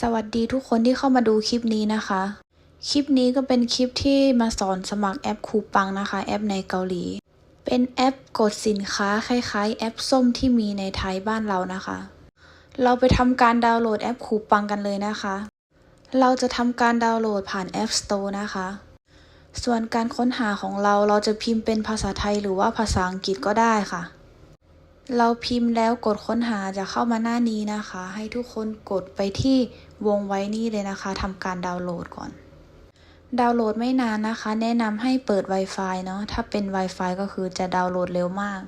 สวัสดีทุกคนที่เข้ามาดูคลิปนี้นะคะ คลิปนี้ก็เป็นคลิปที่มาสอนสมัครแอปคูปังนะคะ แอปในเกาหลี เป็นแอปกดสินค้าคล้ายๆ แอปส้มที่มีในไทยบ้านเรานะคะ เราไปทำการดาวน์โหลดแอปคูปังกันเลยนะคะ เราจะทำการดาวน์โหลดผ่าน App Store นะคะ ส่วนการค้นหาของเราเราจะพิมพ์เป็นภาษาไทยหรือว่าภาษาอังกฤษก็ได้ค่ะ เราพิมพ์แล้วกดค้นหาจะเข้ามาหน้านี้นะคะ ให้ทุกคนกดไปที่วงไว้นี่เลยนะคะทำการดาวน์โหลดก่อน ดาวน์โหลดไม่นานนะคะ แนะนำให้เปิด Wi-Fi เนาะถ้าเป็น Wi-Fi ก็คือจะดาวน์โหลดเร็วมาก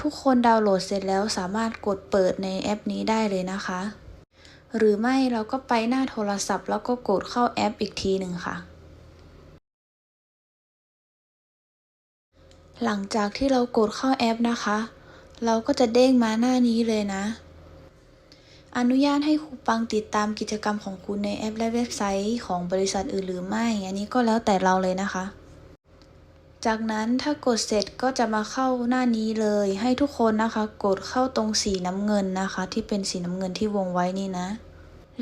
ทุกคนดาวน์โหลดเสร็จแล้วสามารถกดเปิดในแอปนี้ได้เลยนะคะ หรือไม่เราก็ไปหน้าโทรศัพท์ แล้วก็กดเข้าแอปอีกทีหนึ่งค่ะหลังจากที่เรากดเข้าแอปนะคะ เราก็จะเด้งมาหน้านี้เลยนะ อนุญาตให้ครูปังติดตามกิจกรรมของคุณในแอปและเว็บไซต์ของบริษัทอื่นหรือไม่ อันนี้ก็แล้วแต่เราเลยนะคะ จากนั้นถ้ากดเสร็จก็จะมาเข้าหน้านี้เลย ให้ทุกคนนะคะ กดเข้าตรงสีน้ำเงินนะคะ ที่เป็นสีน้ำเงินที่วงไว้นี่นะ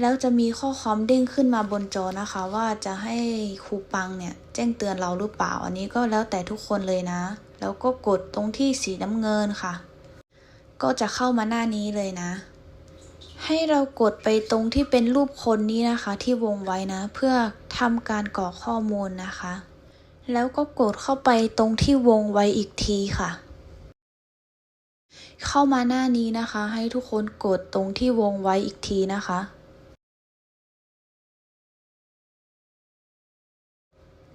แล้วจะมีข้อความเด้งขึ้นมาบนจอนะคะ ว่าจะให้ครูปังเนี่ย แจ้งเตือนเราหรือเปล่า อันนี้ก็แล้วแต่ทุกคนเลยนะ แล้วก็กดตรงที่สีน้ำเงินค่ะ ก็จะเข้ามาหน้านี้เลยนะ ให้เรากดไปตรงที่เป็นรูปคนนี้นะคะ ที่วงไว้นะ เพื่อทำการกรอกข้อมูลนะคะ แล้วก็กดเข้าไปตรงที่วงไว้อีกทีค่ะ เข้ามาหน้านี้นะคะ ให้ทุกคนกดตรงที่วงไว้อีกทีนะคะ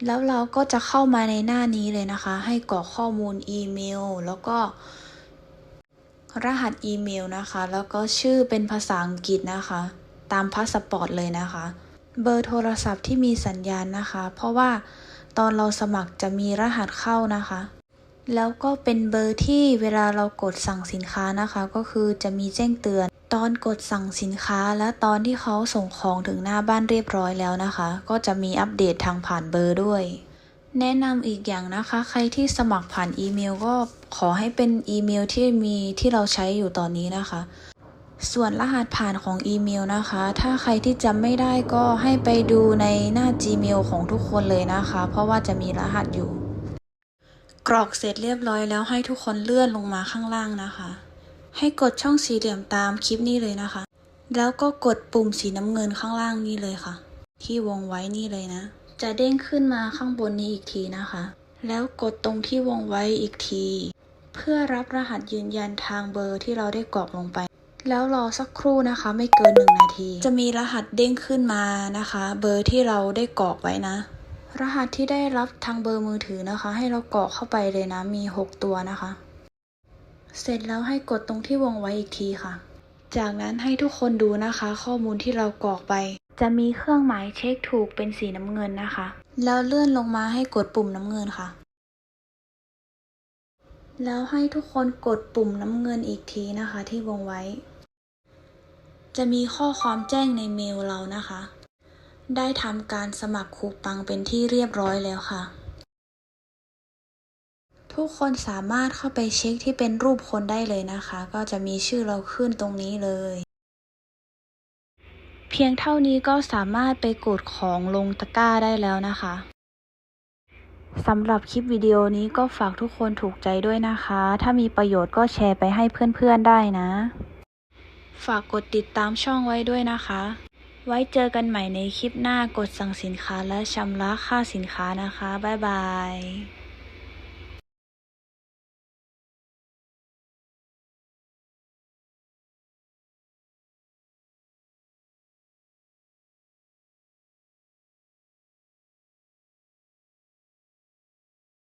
แล้วเราก็จะเข้ามาในหน้านี้เลยนะคะ ให้กรอกข้อมูลอีเมล แล้วก็ รหัสอีเมลนะคะ แล้วก็ชื่อเป็นภาษาอังกฤษนะคะ ตามพาสปอร์ตเลยนะคะ เบอร์โทรศัพท์ที่มีสัญญาณนะคะ เพราะว่าตอนเราสมัครจะมีรหัสเข้านะคะ แล้วก็เป็นเบอร์ที่เวลาเรากดสั่งสินค้านะคะ ก็คือจะมีแจ้งเตือน ตอนกดสั่งสินค้าและตอนที่เขาส่งของถึงหน้าบ้านเรียบร้อยแล้วนะคะ ก็จะมีอัปเดตทางผ่านเบอร์ด้วย แนะนำอีกอย่างนะคะ ใครที่สมัครผ่านอีเมลก็ขอให้เป็นอีเมลที่มีที่เราใช้อยู่ตอนนี้นะคะ ส่วนรหัสผ่านของอีเมลนะคะ ถ้าใครที่จำไม่ได้ก็ให้ไปดูในหน้า Gmail ของทุกคนเลยนะคะ เพราะว่าจะมีรหัสอยู่ กรอกเสร็จเรียบร้อยแล้วให้ทุกคนเลื่อนลงมาข้างล่างนะคะ ให้กดช่องสี่เหลี่ยมตามคลิปนี้เลยนะคะ แล้วก็กดปุ่มสีน้ำเงินข้างล่างนี้เลยค่ะ ที่วงไว้นี่เลยนะ จะเด้งขึ้นมาข้างบนนี้อีกทีนะคะ แล้วกดตรงที่วงไว้อีกที เพื่อรับรหัสยืนยันทางเบอร์ที่เราได้กรอกลงไป แล้วรอสักครู่นะคะไม่เกินหนึ่งนาที จะมีรหัสเด้งขึ้นมานะคะ เบอร์ที่เราได้กรอกไว้นะ รหัสที่ได้รับทางเบอร์มือถือนะคะ ให้เรากรอกเข้าไปเลยนะมี 6 ตัวนะคะ เสร็จแล้วให้กดตรงที่วงไว้อีกทีค่ะ จากนั้นให้ทุกคนดูนะคะ ข้อมูลที่เรากรอกไป จะมีเครื่องหมายเช็คถูกเป็นสีน้ำเงินนะคะ แล้วเลื่อนลงมาให้กดปุ่มน้ำเงินค่ะ แล้วให้ทุกคนกดปุ่มน้ำเงินอีกทีนะคะที่วงไว้ จะมีข้อความแจ้งในเมลเรานะคะ ได้ทำการสมัครคูปังเป็นที่เรียบร้อยแล้วค่ะ ทุกคนสามารถเข้าไปเช็คที่เป็นรูปคนได้เลยนะคะ ก็จะมีชื่อเราขึ้นตรงนี้เลย เพียงเท่านี้ก็สามารถไปกดของลงตะกร้าได้แล้วนะคะสำหรับคลิปวิดีโอนี้ก็ฝากทุกคนถูกใจด้วยนะคะ ถ้ามีประโยชน์ก็แชร์ไปให้เพื่อนๆได้นะ ฝากกดติดตามช่องไว้ด้วยนะคะ ไว้เจอกันใหม่ในคลิปหน้ากดสั่งสินค้าและชำระค่าสินค้านะคะ บ๊ายบาย